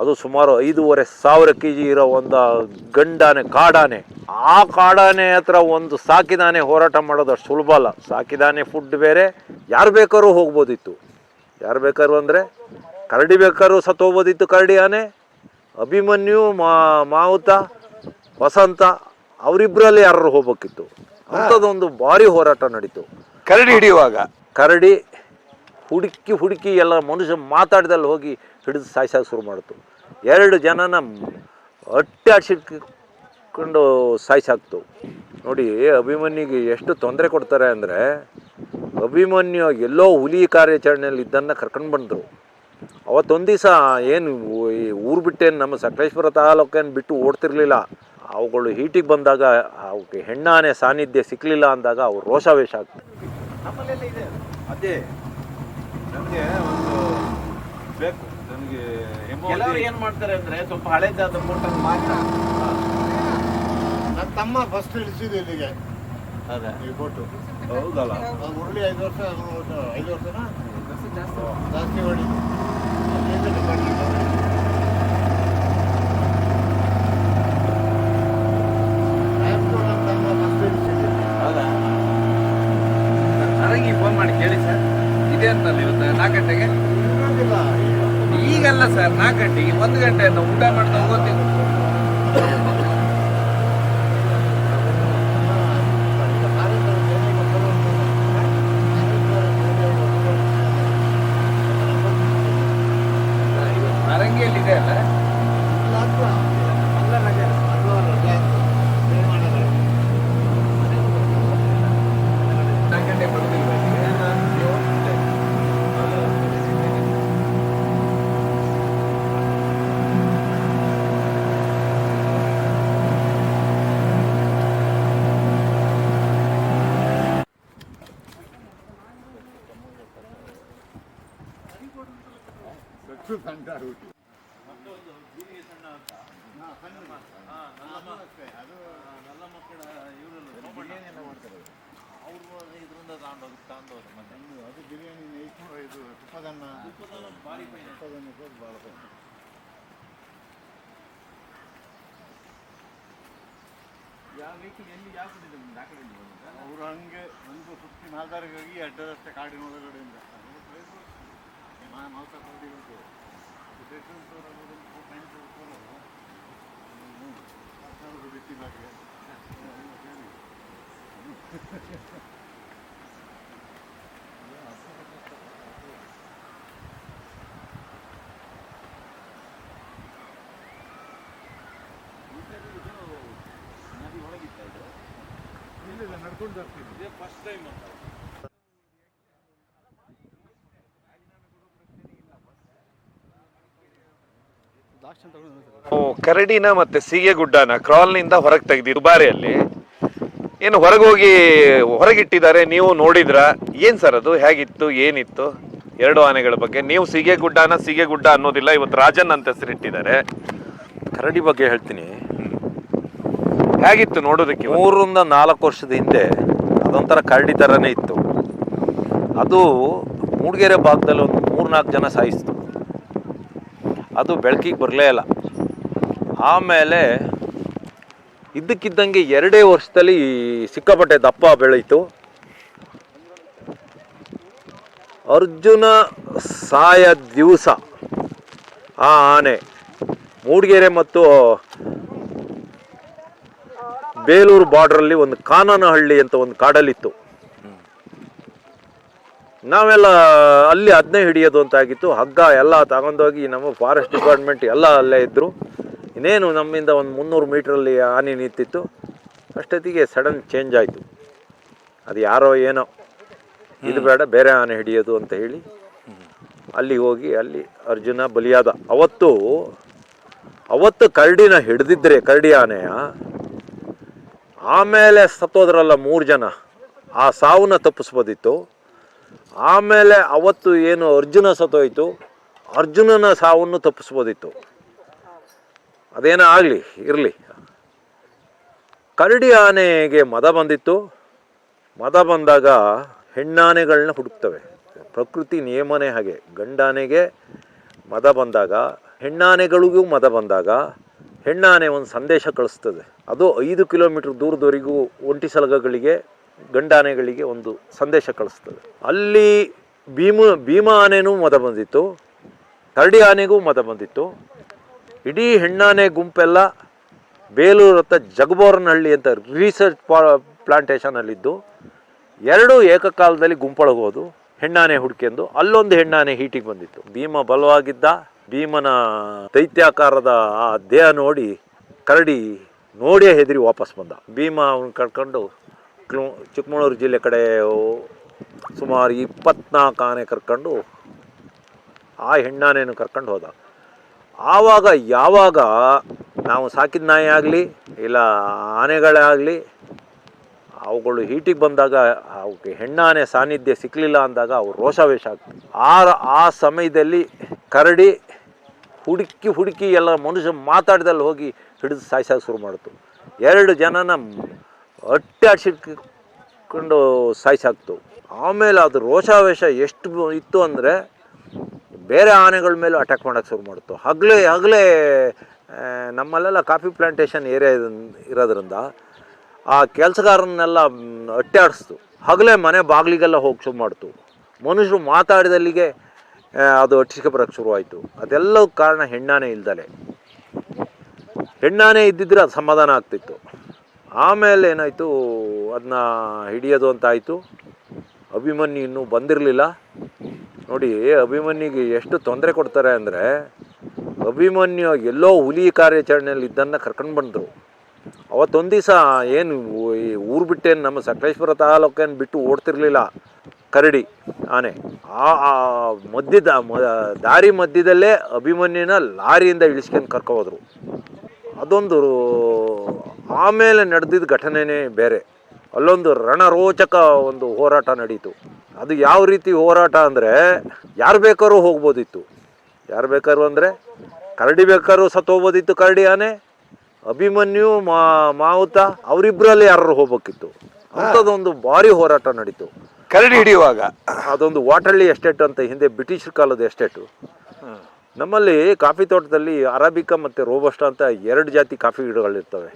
ಅದು ಸುಮಾರು ಐದೂವರೆ ಸಾವಿರ ಕೆ ಜಿ ಇರೋ ಒಂದು ಗಂಡಾನೆ ಕಾಡಾನೆ. ಆ ಕಾಡಾನೆ ಹತ್ರ ಒಂದು ಸಾಕಿದಾನೆ ಹೋರಾಟ ಮಾಡೋದು ಅಷ್ಟು ಸುಲಭ ಅಲ್ಲ. ಸಾಕಿದಾನೆ ಫುಡ್ ಬೇರೆ ಯಾರು ಬೇಕಾದ್ರೂ ಹೋಗ್ಬೋದಿತ್ತು. ಯಾರು ಬೇಕಾದ್ರು ಅಂದರೆ ಕರಡಿ ಬೇಕಾದ್ರೂ ಸತ್ತೋಗ್ಬೋದಿತ್ತು ಕರಡಿ ಆನೆ. ಅಭಿಮನ್ಯು ಮಾವುತ ವಸಂತ ಅವರಿಬ್ಬರಲ್ಲಿ ಯಾರು ಹೋಗ್ಬೇಕಿತ್ತು. ಅಂಥದ್ದೊಂದು ಭಾರಿ ಹೋರಾಟ ನಡೀತು. ಕರಡಿ ಹಿಡಿಯುವಾಗ? ಕರಡಿ ಹುಡುಕಿ ಹುಡುಕಿ ಎಲ್ಲ ಮನುಷ್ಯ ಮಾತಾಡ್ದಲ್ಲಿ ಹೋಗಿ ಹಿಡಿದು ಸಾಯ್ಸಕ್ಕೆ ಶುರು ಮಾಡಿತು. ಎರಡು ಜನನ ಹೊಟ್ಟೆ ಆಡ್ಸಿಟ್ಕೊಂಡು ಸಾಯ್ಸಾಕ್ತು. ನೋಡಿ, ಅಭಿಮನ್ಯುಗೆ ಎಷ್ಟು ತೊಂದರೆ ಕೊಡ್ತಾರೆ ಅಂದರೆ, ಅಭಿಮನ್ಯು ಎಲ್ಲೋ ಹುಲಿ ಕಾರ್ಯಾಚರಣೆಯಲ್ಲಿ ಇದ್ದನ್ನು ಕರ್ಕೊಂಡು ಬಂದರು. ಅವತ್ತೊಂದು ದಿವಸ ಏನು ಊರು ಬಿಟ್ಟೇನು ನಮ್ಮ ಸಕಲೇಶ್ವರ ತಾಲೂಕೇನು ಬಿಟ್ಟು ಓಡ್ತಿರ್ಲಿಲ್ಲ. ಅವುಗಳು ಹೀಟಿಗೆ ಬಂದಾಗ ಅವಕ್ಕೆ ಹೆಣ್ಣಾನೆ ಸಾನ್ನಿಧ್ಯ ಸಿಕ್ಕಲಿಲ್ಲ ಅಂದಾಗ ಅವ್ರು ರೋಷಾವೇಶ ಆಗ್ತದೆ ಅದೇ, ನಮಗೆ ಒಂದು ಬೇಕು. ನನಗೆ ಕೆಲವರು ಏನ್ ಮಾಡ್ತಾರೆ ಅಂದ್ರೆ ಸ್ವಲ್ಪ ಹಳೇದಾದ ಫೋಟೋ ಮಾತ್ರ ನನ್ನ ತಮ್ಮ ಫಸ್ಟ್ ಇಳಿಸಿದೆ ಇಲ್ಲಿಗೆ. ಅದೇ. ಈ ಫೋಟೋ ಹೌದಲ್ಲ? ಮುರಳಿ ಐದು ವರ್ಷ ಐದು ವರ್ಷನಾ? ಜಾಸ್ತಿ ಹೊಡಿ ಅಲ್ಲಿಂದ ಡಿಪಾರ್ಟ್ಮೆಂಟ್ ಅವ್ರು. ಆಯ್ತು, ನನ್ನ ತಮ್ಮ first ಇಳಿಸಿದ್ದು. ಹೌದಾ ಫೋನ್ ಮಾಡಿ ಕೇಳಿ ಸರ್. ಇದೆ ಅಂತಲ್ಲ ಇವತ್ತು ನಾಲ್ಕು ಗಂಟೆಗೆ. ಈಗಲ್ಲ ಸರ್ ನಾಲ್ಕು ಗಂಟೆಗೆ ಒಂದು ಗಂಟೆ ಅಂತ ಊಟ ಮಾಡ್ತಾ ಹೋಗ್ತೀನಿ ಈಗ ಕಾರಿಂದ ಏನೇ ಗೊತ್ತಲ್ಲ ಒಂದು. ನಾರಂಗಿಯಲ್ಲಿ ಇದೆ ಅಲ್ಲ ಇಲ್ಲ ಅಂತ. ಅಲ್ಲ ರಜೆ. ಅದು ರಜೆ ಅಂತ. ಏನ್ ಮಾಡೋದು? ನಾಲ್ಕು ಗಂಟೆ ಬರೋದಿಲ್ವಾ ನೀವು ಅದು ಬಿರಿಯಾನಿ ನೈಟ್ ಇದು ತುಪ್ಪದನ್ನ ತುಪ್ಪದನ್ನ ಭಾಳ ಫೇಮಸ್ ಯಾವ ವೆಹಿಕಲ್ ಎಲ್ಲಿ ಯಾವ ಕಡೆ ಇದೆ? ಆ ಕಡೆ ಬಂದಿದ್ದಾ? ಅವರು ಹಂಗೆ ಒಂದು ಸುತ್ತಿ ಆಧಾರಕ್ಕಾಗಿ ಅಡ್ಡ ರಸ್ತೆ ಕಾಡಿನ ಒಳಗಡೆಯಿಂದ ಕಾಡಿ ಉಂಟು ಬಿಟ್ಟಿದ್ದಾಗೆ ನದಿ ಒಳಗಿತ್ತ ಇದು? ಇಲ್ಲ ನಡ್ಕೊಂಡು ಬರ್ತೀನಿ. ಇದೇ ಫಸ್ಟ್ ಟೈಮ್ ಅಂತ. ಕರಡಿನ ಮತ್ತೆ ಸೀಗೆಗುಡ್ಡನ ಕ್ರಾಲ್ನಿಂದ ಹೊರಗೆ ತೆಗ್ದಿ ದುಬಾರಿಯಲ್ಲಿ. ಏನು ಹೊರಗೆ ಹೋಗಿ ಹೊರಗಿಟ್ಟಿದ್ದಾರೆ, ನೀವು ನೋಡಿದ್ರ? ಏನ್ ಸರ್ ಅದು? ಹೇಗಿತ್ತು? ಏನಿತ್ತು? ಎರಡು ಆನೆಗಳ ಬಗ್ಗೆ. ನೀವು ಸೀಗೆ ಗುಡ್ಡನ ಸೀಗೆ ಗುಡ್ಡ ಅನ್ನೋದಿಲ್ಲ, ಇವತ್ತು ರಾಜನ್ ಅಂತ ಹೆಸರಿಟ್ಟಿದ್ದಾರೆ ಕರಡಿ ಬಗ್ಗೆ ಹೇಳ್ತೀನಿ. ಹೇಗಿತ್ತು ನೋಡೋದಕ್ಕೆ? ಮೂರರಿಂದ ನಾಲ್ಕು ವರ್ಷದ ಹಿಂದೆ ಅದೊಂಥರ ಕರಡಿ ಥರನೇ ಇತ್ತು. ಅದು ಮೂಡಿಗೆರೆ ಭಾಗದಲ್ಲಿ ಒಂದು ಮೂರ್ನಾಲ್ಕು ಜನ ಸಾಯಿಸ್ತು. ಅದು ಬೆಳಕಿಗೆ ಬರಲೇ ಇಲ್ಲ. ಆಮೇಲೆ ಇದ್ದಕ್ಕಿದ್ದಂಗೆ ಎರಡೇ ವರ್ಷದಲ್ಲಿ ಸಿಕ್ಕಾಪಟ್ಟೆ ದಪ್ಪ ಬೆಳೀತು. ಅರ್ಜುನ ಸಾಯ ದಿವಸ ಆ ಆನೆ ಮೂಡಿಗೆರೆ ಮತ್ತು ಬೇಲೂರು ಬಾರ್ಡ್ರಲ್ಲಿ ಒಂದು ಕಾನನಹಳ್ಳಿ ಅಂತ ಒಂದು ಕಾಡಲ್ಲಿತ್ತು. ನಾವೆಲ್ಲ ಅಲ್ಲಿ ಅದನ್ನೇ ಹಿಡಿಯೋದು ಅಂತ ಆಗಿತ್ತು. ಹಗ್ಗ ಎಲ್ಲ ತಗೊಂಡೋಗಿ ನಮ್ಮ ಫಾರೆಸ್ಟ್ ಡಿಪಾರ್ಟ್ಮೆಂಟ್ ಎಲ್ಲ ಅಲ್ಲೇ ಇದ್ದರು ಇನ್ನೇನು ನಮ್ಮಿಂದ ಒಂದು ಮುನ್ನೂರು ಮೀಟ್ರಲ್ಲಿ ಆನೆ ನಿಂತಿತ್ತು. ಅಷ್ಟೊತ್ತಿಗೆ ಸಡನ್ ಚೇಂಜ್ ಆಯಿತು. ಅದು ಯಾರೋ ಏನೋ. ಇದು ಬೇಡ, ಬೇರೆ ಆನೆ ಹಿಡಿಯೋದು ಅಂತ ಹೇಳಿ ಅಲ್ಲಿ ಹೋಗಿ ಅಲ್ಲಿ ಅರ್ಜುನ, ಬಲಿಯಾದ. ಅವತ್ತು ಅವತ್ತು ಕರಡಿನ ಹಿಡಿದಿದ್ರೆ, ಕರಡಿ ಆನೆಯ, ಆಮೇಲೆ ಸತ್ತೋದ್ರಲ್ಲ ಮೂರು ಜನ. ಆ ಸಾವನ್ನ ತಪ್ಪಿಸ್ಬೋದಿತ್ತು. ಆಮೇಲೆ ಅವತ್ತು ಏನು ಅರ್ಜುನ ಸತ್ತೋಯ್ತು. ಅರ್ಜುನನ ಸಾವನ್ನು ತಪ್ಪಿಸ್ಬೋದಿತ್ತು. ಅದೇನೋ ಆಗಲಿ, ಇರಲಿ. ಕರಡಿ ಆನೆಗೆ ಮದ ಬಂದಿತ್ತು. ಮದ ಬಂದಾಗ ಹೆಣ್ಣಾನೆಗಳನ್ನ ಹುಡುಕ್ತವೆ. ಪ್ರಕೃತಿ ನಿಯಮನೇ ಹಾಗೆ. ಗಂಡಾನೆಗೆ ಮದ ಬಂದಾಗ, ಹೆಣ್ಣಾನೆಗಳಿಗೂ ಮದ ಬಂದಾಗ ಹೆಣ್ಣಾನೆ ಒಂದು ಸಂದೇಶ ಕಳಿಸ್ತದೆ. ಅದು ಐದು ಕಿಲೋಮೀಟರ್ ದೂರದವರೆಗೂ ಒಂಟಿ ಸಲಗಗಳಿಗೆ ಗಂಡಾನೆಗಳಿಗೆ ಒಂದು ಸಂದೇಶ ಕಳಿಸ್ತದೆ. ಅಲ್ಲಿ ಭೀಮ ಭೀಮ ಆನೆನೂ ಮದ ಬಂದಿತ್ತು ಕರಡಿ ಆನೆಗೂ ಮದ ಬಂದಿತ್ತು. ಇಡೀ ಹೆಣ್ಣಾನೆ ಗುಂಪೆಲ್ಲ ಬೇಲೂರು ಹತ್ರ ಜಗಬೋರನಹಳ್ಳಿ ಅಂತ ರಿಸರ್ಚ್ ಪ್ಲಾಂಟೇಷನಲ್ಲಿದ್ದು ಎರಡೂ ಏಕಕಾಲದಲ್ಲಿ ಗುಂಪೊಳಗೋದು, ಹೆಣ್ಣಾನೆ ಹುಡ್ಕೆಂದು. ಅಲ್ಲೊಂದು ಹೆಣ್ಣಾನೆ ಹೀಟಿಗೆ ಬಂದಿತ್ತು. ಭೀಮ ಬಲವಾಗಿದ್ದ, ಭೀಮನ ದೈತ್ಯಾಕಾರದ ಆ ದೇಹ ನೋಡಿ, ಕರಡಿ ನೋಡಿಯೇ ಹೆದರಿ ವಾಪಸ್ ಬಂದ. ಭೀಮ ಅವನು ಕರ್ಕೊಂಡು ಕ್ಲು- ಚಿಕ್ಕಮಗಳೂರು ಜಿಲ್ಲೆ ಕಡೆ ಸುಮಾರು ಇಪ್ಪತ್ನಾಲ್ಕು ಆನೆ ಕರ್ಕೊಂಡು ಆ ಹೆಣ್ಣಾನೆಯನ್ನು ಕರ್ಕೊಂಡು ಹೋದ. ಆವಾಗ ಯಾವಾಗ ನಾವು ಸಾಕಿದ ನಾಯಿ ಆಗಲಿ ಇಲ್ಲ ಆನೆಗಳೇ ಆಗಲಿ ಅವುಗಳು ಹೀಟಿಗೆ ಬಂದಾಗ ಅವಕ್ಕೆ ಹೆಣ್ಣಾನೆ ಸಾನ್ನಿಧ್ಯ ಸಿಕ್ಕಲಿಲ್ಲ ಅಂದಾಗ ಅವು ರೋಷಾವೇಶ ಆಗ್ತದೆ ಆ ಆ ಸಮಯದಲ್ಲಿ ಕರಡಿ ಹುಡುಕಿ ಹುಡುಕಿ ಎಲ್ಲ ಮನುಷ್ಯ ಮಾತಾಡ್ದಲ್ಲಿ ಹೋಗಿ ಹಿಡಿದು ಸಾಯಿಸೋಕೆ ಶುರು ಮಾಡಿತು. ಎರಡು ಜನನ ಹೊಟ್ಟೆ ಆಡ್ಸಿಟ್ಕೊಂಡು ಸಾಯಿಸಾಕ್ತು. ಆಮೇಲೆ ಅದು ರೋಷಾವೇಶ ಎಷ್ಟು ಇತ್ತು ಅಂದರೆ ಬೇರೆ ಆನೆಗಳ ಮೇಲೂ ಅಟ್ಯಾಕ್ ಮಾಡೋಕ್ಕೆ ಶುರು ಮಾಡ್ತು. ಹಗಲೇ ಹಗಲೇ ನಮ್ಮಲ್ಲೆಲ್ಲ ಕಾಫಿ ಪ್ಲಾಂಟೇಶನ್ ಏರಿಯಾ ಇರೋದ್ರಿಂದ ಆ ಕೆಲಸಗಾರನ್ನೆಲ್ಲ ಅಟ್ಟಾಡಿಸ್ತು ಹಗಲೇ ಮನೆ ಬಾಗಿಲಿಗೆಲ್ಲ ಹೋಗಿ ಶುರು ಮಾಡ್ತು. ಮನುಷ್ಯರು ಮಾತಾಡಿದಲ್ಲಿಗೆ ಅದು ಅಟ್ಟಿಸ್ಕೆ ಬರೋಕ್ಕೆ ಶುರುವಾಯಿತು ಅದೆಲ್ಲವೂ ಕಾರಣ ಹೆಣ್ಣಾನೆ ಇಲ್ದಲೆ. ಹೆಣ್ಣಾನೆ ಇದ್ದಿದ್ರೆ ಅದು ಸಮಾಧಾನ ಆಗ್ತಿತ್ತು. ಆಮೇಲೆ ಏನಾಯಿತು ಅದನ್ನ ಹಿಡಿಯೋದು ಅಂತ ಆಯಿತು. ಅಭಿಮನ್ಯು ಇನ್ನೂ ಬಂದಿರಲಿಲ್ಲ. ನೋಡಿ, ಅಭಿಮನ್ಯುಗೆ ಎಷ್ಟು ತೊಂದರೆ ಕೊಡ್ತಾರೆ ಅಂದರೆ, ಅಭಿಮನ್ಯು ಎಲ್ಲೋ ಹುಲಿ ಕಾರ್ಯಾಚರಣೆಯಲ್ಲಿ ಇದ್ದನ್ನು ಕರ್ಕೊಂಡು ಬಂದರು. ಅವತ್ತೊಂದು ದಿವಸ ಏನು ಊರು ಬಿಟ್ಟೇನು ನಮ್ಮ ಸಕಲೇಶ್ವರ ತಾಲೂಕೇನು ಬಿಟ್ಟು ಓಡ್ತಿರ್ಲಿಲ್ಲ ಕರಡಿ ಆನೆ. ಆ ಮಧ್ಯದ ದಾರಿ ಮಧ್ಯದಲ್ಲೇ ಅಭಿಮನ್ಯುನ ಲಾರಿಯಿಂದ ಇಳಿಸ್ಕೊಂಡು ಕರ್ಕೋದ್ರು ಅದೊಂದು ಆಮೇಲೆ ನಡೆದಿದ್ದ ಘಟನೆನೇ ಬೇರೆ. ಅಲ್ಲೊಂದು ರಣರೋಚಕ ಒಂದು ಹೋರಾಟ ನಡೀತು. ಅದು ಯಾವ ರೀತಿ ಹೋರಾಟ ಅಂದರೆ ಯಾರು ಬೇಕಾದ್ರೂ ಹೋಗ್ಬೋದಿತ್ತು. ಯಾರು ಬೇಕಾದ್ರು ಅಂದರೆ ಕರಡಿ ಬೇಕಾದ್ರೂ ಸತ್ತೋಗ್ಬೋದಿತ್ತು ಕರಡಿ ಆನೆ. ಅಭಿಮನ್ಯು ಮಾ ಮಾವುತ ಅವರಿಬ್ಬರಲ್ಲಿ ಯಾರು ಹೋಗ್ಬೇಕಿತ್ತು. ಅಂಥದ್ದೊಂದು ಭಾರಿ ಹೋರಾಟ ನಡೀತು. ಕರಡಿ ಹಿಡಿಯುವಾಗ. ಅದೊಂದು ವಾಟಳ್ಳಿ ಎಸ್ಟೇಟ್ ಅಂತ ಹಿಂದೆ ಬ್ರಿಟಿಷ್ ಕಾಲದ ಎಸ್ಟೇಟು. ನಮ್ಮಲ್ಲಿ ಕಾಫಿ ತೋಟದಲ್ಲಿ ಅರಾಬಿಕಾ ಮತ್ತು ರೋಬಸ್ಟಾ ಅಂತ ಎರಡು ಜಾತಿ ಕಾಫಿ ಗಿಡಗಳಿರ್ತವೆ.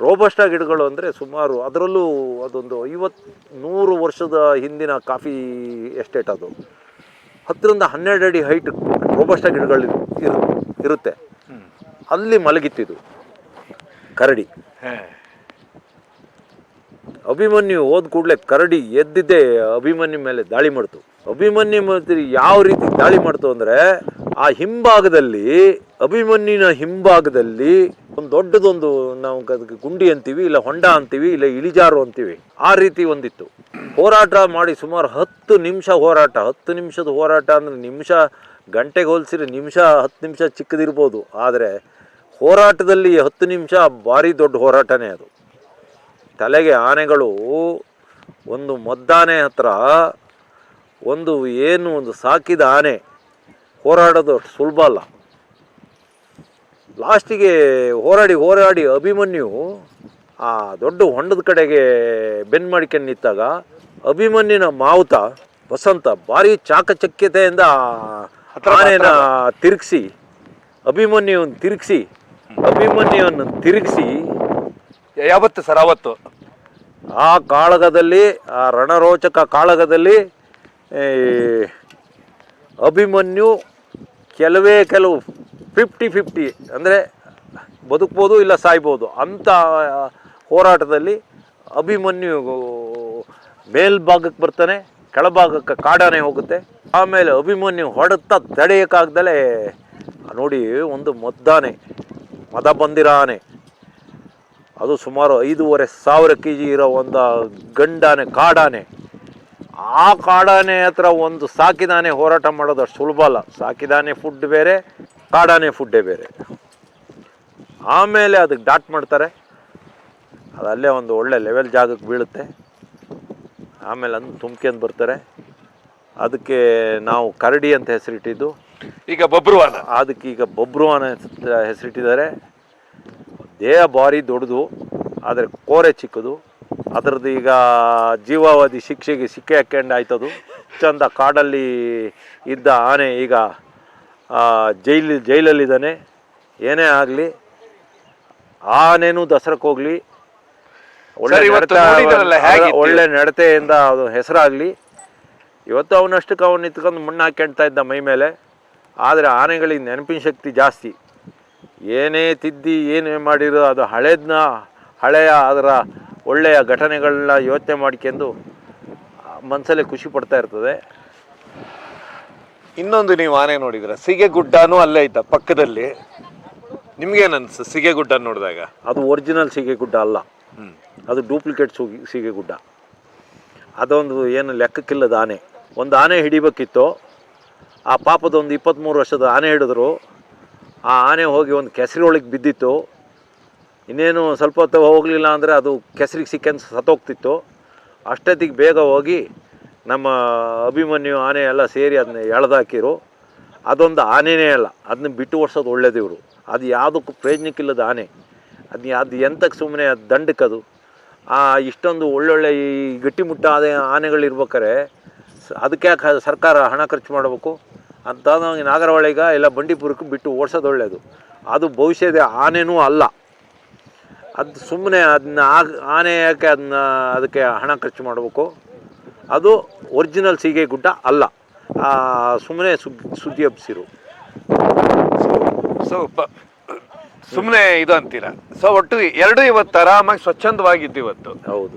ರೋಬಸ್ಟಾ ಗಿಡಗಳು ಅಂದರೆ ಸುಮಾರು ಅದರಲ್ಲೂ ಅದೊಂದು ಐವತ್ತು ನೂರು ವರ್ಷದ ಹಿಂದಿನ ಕಾಫಿ ಎಸ್ಟೇಟ್ ಅದು. ಹತ್ತರಿಂದ ಹನ್ನೆರಡು ಅಡಿ ಹೈಟ್ ರೋಬಸ್ಟ ಗಿಡಗಳು ಇರು ಇರುತ್ತೆ. ಅಲ್ಲಿ ಮಲಗಿತ್ತಿದ್ದು ಕರಡಿ. ಅಭಿಮನ್ಯು ಹೋದ ಕೂಡಲೇ ಕರಡಿ ಎದ್ದಿದ್ದೇ ಅಭಿಮನ್ಯು ಮೇಲೆ ದಾಳಿ ಮಾಡ್ತು. ಅಭಿಮನ್ಯು ಮತ್ತೆ ಯಾವ ರೀತಿ ದಾಳಿ ಮಾಡ್ತು ಅಂದರೆ ಆ ಹಿಂಭಾಗದಲ್ಲಿ ಅಭಿಮನ್ಯುನ ಹಿಂಭಾಗದಲ್ಲಿ ಒಂದು ದೊಡ್ಡದೊಂದು ನಾವು ಅದಕ್ಕೆ ಗುಂಡಿ ಅಂತೀವಿ, ಇಲ್ಲ ಹೊಂಡ ಅಂತೀವಿ, ಇಲ್ಲ ಇಳಿಜಾರು ಅಂತೀವಿ. ಆ ರೀತಿ ಒಂದಿತ್ತು. ಹೋರಾಟ ಮಾಡಿ ಸುಮಾರು ಹತ್ತು ನಿಮಿಷ ಹೋರಾಟ. ಹತ್ತು ನಿಮಿಷದ ಹೋರಾಟ ಅಂದರೆ ನಿಮಿಷ ಗಂಟೆಗೆ ಹೋಲಿಸಿದ್ರೆ ನಿಮಿಷ, ಹತ್ತು ನಿಮಿಷ ಚಿಕ್ಕದಿರ್ಬೋದು. ಆದರೆ ಹೋರಾಟದಲ್ಲಿ ಹತ್ತು ನಿಮಿಷ ಭಾರಿ ದೊಡ್ಡ ಹೋರಾಟನೇ ಅದು. ತಲೆಗೆ ಆನೆಗಳು, ಒಂದು ಮದ್ದಾನೆ ಹತ್ರ ಒಂದು ಏನು ಒಂದು ಸಾಕಿದ ಆನೆ, ಹೋರಾಡೋದು ಅಷ್ಟು ಸುಲಭ ಅಲ್ಲ. ಲಾಸ್ಟಿಗೆ ಹೋರಾಡಿ ಹೋರಾಡಿ ಅಭಿಮನ್ಯು ಆ ದೊಡ್ಡ ಹೊಂಡದ ಕಡೆಗೆ ಬೆನ್ನು ಮಾಡ್ಕೊಂಡು ನಿಂತಾಗ ಅಭಿಮನ್ಯುನ ಮಾವುತ ವಸಂತ ಭಾರಿ ಚಾಕಚಕ್ಯತೆಯಿಂದ ಆ ಆನೆನ ತಿರುಗಿಸಿ ಅಭಿಮನ್ಯುವನ್ನು ತಿರುಗಿಸಿ ಅಭಿಮನ್ಯುವನ್ನು ತಿರುಗಿಸಿ. ಯಾವತ್ತು ಸರ್ ಅವತ್ತು? ಆ ಕಾಳಗದಲ್ಲಿ ಆ ರಣರೋಚಕ ಕಾಳಗದಲ್ಲಿ ಅಭಿಮನ್ಯು ಕೆಲವೇ ಕೆಲವು ಫಿಫ್ಟಿ ಫಿಫ್ಟಿ ಅಂದರೆ ಬದುಕ್ಬೋದು ಇಲ್ಲ ಸಾಯ್ಬೋದು ಅಂಥ ಹೋರಾಟದಲ್ಲಿ ಅಭಿಮನ್ಯು ಮೇಲ್ಭಾಗಕ್ಕೆ ಬರ್ತಾನೆ, ಕೆಳಭಾಗಕ್ಕೆ ಕಾಡಾನೆ ಹೋಗುತ್ತೆ. ಆಮೇಲೆ ಅಭಿಮನ್ಯು ಹೊಡೆತಾ ತಡೆಯೋಕ್ಕಾಗ್ದಲೇ ನೋಡಿ ಒಂದು ಮದ್ದಾನೆ, ಮದ ಬಂದಿರಾನೆ. ಅದು ಸುಮಾರು ಐದೂವರೆ ಸಾವಿರ ಕೆ ಜಿ ಇರೋ ಒಂದು ಗಂಡಾನೆ, ಕಾಡಾನೆ. ಆ ಕಾಡಾನೆ ಹತ್ರ ಒಂದು ಸಾಕಿದಾನೆ ಹೋರಾಟ ಮಾಡೋದು ಅಷ್ಟು ಸುಲಭ ಅಲ್ಲ. ಸಾಕಿದಾನೆ ಫುಡ್ ಬೇರೆ ಕಾಡಾನೆ ಫುಡ್ಡೇ ಬೇರೆ. ಆಮೇಲೆ ಅದಕ್ಕೆ ಡಾಟ್ ಮಾಡ್ತಾರೆ. ಅದು ಅಲ್ಲೇ ಒಂದು ಒಳ್ಳೆ ಲೆವೆಲ್ ಜಾಗಕ್ಕೆ ಬೀಳುತ್ತೆ. ಆಮೇಲೆ ಅಂದು ತುಂಬ್ಕೊಂಡು ಬರ್ತಾರೆ. ಅದಕ್ಕೆ ನಾವು ಕರಡಿ ಅಂತ ಹೆಸರಿಟ್ಟಿದ್ದು. ಈಗ ಬಬ್ರುವಾನ. ಅದಕ್ಕೆ ಈಗ ಬಬ್ರುವಾನ ಹೆಸರಿಟ್ಟಿದ್ದಾರೆ. ದೇಹ ಭಾರಿ ದೊಡ್ಡದು ಆದರೆ ಕೋರೆ ಚಿಕ್ಕದು. ಅದರದ್ದು ಈಗ ಜೀವಾವಧಿ ಶಿಕ್ಷೆಗೆ ಸಿಕ್ಕಿ ಹಾಕ್ಕೊಂಡು ಆಯ್ತದು. ಚಂದ ಕಾಡಲ್ಲಿ ಇದ್ದ ಆನೆ ಈಗ ಜೈಲಿ ಜೈಲಲ್ಲಿದ್ದಾನೆ. ಏನೇ ಆಗಲಿ ಆನೇನು ದಸರಕ್ಕೆ ಹೋಗಲಿ. ಒಳ್ಳೆ ನಡತೆ-? ಒಳ್ಳೆ ನಡತೆಯಿಂದ ಅದು ಹೆಸರಾಗಲಿ. ಇವತ್ತು ಅವನಷ್ಟಕ್ಕೆ ಅವನು ನಿಂತ್ಕೊಂಡು ಮಣ್ಣು ಹಾಕ್ಯಂಡ್ತಾ ಇದ್ದ ಮೈ ಮೇಲೆ. ಆದರೆ ಆನೆಗಳಿಗೆ ನೆನಪಿನ ಶಕ್ತಿ ಜಾಸ್ತಿ. ಏನೇ ತಿದ್ದಿ ಏನೇ ಮಾಡಿರೋ ಅದು ಹಳೇದನ್ನ ಹಳೆಯ ಅದರ ಒಳ್ಳೆಯ ಘಟನೆಗಳನ್ನ ಯೋಚನೆ ಮಾಡ್ಕೊಂಡು ಮನಸ್ಸಲ್ಲೇ ಖುಷಿ ಪಡ್ತಾ ಇರ್ತದೆ. ಇನ್ನೊಂದು ನೀವು ಆನೆ ನೋಡಿದ್ರ ಸಿಗೆ ಗುಡ್ಡನೂ ಅಲ್ಲೇ ಇದ್ದ ಪಕ್ಕದಲ್ಲಿ. ನಿಮ್ಗೇನ್ ಅನ್ಸ ಸಿಗೆ ಗುಡ್ಡ ನೋಡಿದಾಗ? ಅದು ಒರಿಜಿನಲ್ ಸೀಗೆಗುಡ್ಡ ಅಲ್ಲ. ಅದು ಡೂಪ್ಲಿಕೇಟ್ ಸೂಗಿ ಸೀಗೆ ಗುಡ್ಡ. ಅದೊಂದು ಏನು ಲೆಕ್ಕಕ್ಕಿಲ್ಲದ ಆನೆ. ಒಂದು ಆನೆ ಹಿಡಿಬೇಕಿತ್ತು. ಆ ಪಾಪದ ಒಂದು ಇಪ್ಪತ್ತ್ಮೂರು ವರ್ಷದ ಆನೆ ಹಿಡಿದ್ರು. ಆ ಆನೆ ಹೋಗಿ ಒಂದು ಕೆಸರಿ ಒಳಗೆ ಬಿದ್ದಿತ್ತು. ಇನ್ನೇನು ಸ್ವಲ್ಪ ಹೊತ್ತು ಹೋಗಲಿಲ್ಲ ಅಂದರೆ ಅದು ಕೆಸರಿಗೆ ಸಿಕ್ಕಂದು ಸತ್ತೋಗ್ತಿತ್ತು. ಅಷ್ಟೊತ್ತಿಗೆ ಬೇಗ ಹೋಗಿ ನಮ್ಮ ಅಭಿಮನ್ಯು ಆನೆ ಎಲ್ಲ ಸೇರಿ ಅದನ್ನ ಎಳ್ದಾಕಿರು ಅದೊಂದು ಆನೆನೇ ಅಲ್ಲ ಅದನ್ನ ಬಿಟ್ಟು ಓಡಿಸೋದು ಒಳ್ಳೇದು ಇವರು. ಅದು ಯಾವುದಕ್ಕೂ ಪ್ರಯೋಜನಕ್ಕಿಲ್ಲದ ಆನೆ. ಅದು ಅದು ಎಂತಕ್ಕೆ ಸುಮ್ಮನೆ ಅದು ದಂಡಕ್ಕದು. ಆ ಇಷ್ಟೊಂದು ಒಳ್ಳೊಳ್ಳೆ ಈ ಗಟ್ಟಿಮುಟ್ಟ ಆದ ಆನೆಗಳಿರ್ಬೇಕಾರೆ ಅದಕ್ಕೆ ಯಾಕೆ ಸರ್ಕಾರ ಹಣ ಖರ್ಚು ಮಾಡಬೇಕು? ಅಂತ ನಾಗರಹೊಳೆಗ ಇಲ್ಲ ಬಂಡೀಪುರಕ್ಕೆ ಬಿಟ್ಟು ಓಡಿಸೋದು ಒಳ್ಳೆಯದು ಅದು ಭವಿಷ್ಯದ ಆನೆನೂ ಅಲ್ಲ. ಅದು ಸುಮ್ಮನೆ ಅದನ್ನ ಆಗ ಆನೆ ಯಾಕೆ ಅದನ್ನ ಅದಕ್ಕೆ ಹಣ ಖರ್ಚು ಮಾಡಬೇಕು. ಅದು ಒರಿಜಿನಲ್ ಸೀಗೆ ಗುಡ್ಡ ಅಲ್ಲ. ಸುಮ್ಮನೆ ಸುದ್ದಿ ಹಬ್ಸಿರು. ಸೊ ಸುಮ್ಮನೆ ಇದು ಅಂತೀರಾ? ಸೊ ಒಟ್ಟು ಎರಡು ಇವತ್ತು ಆರಾಮಾಗಿ ಸ್ವಚ್ಛಂದವಾಗಿದ್ದು ಇವತ್ತು. ಹೌದು.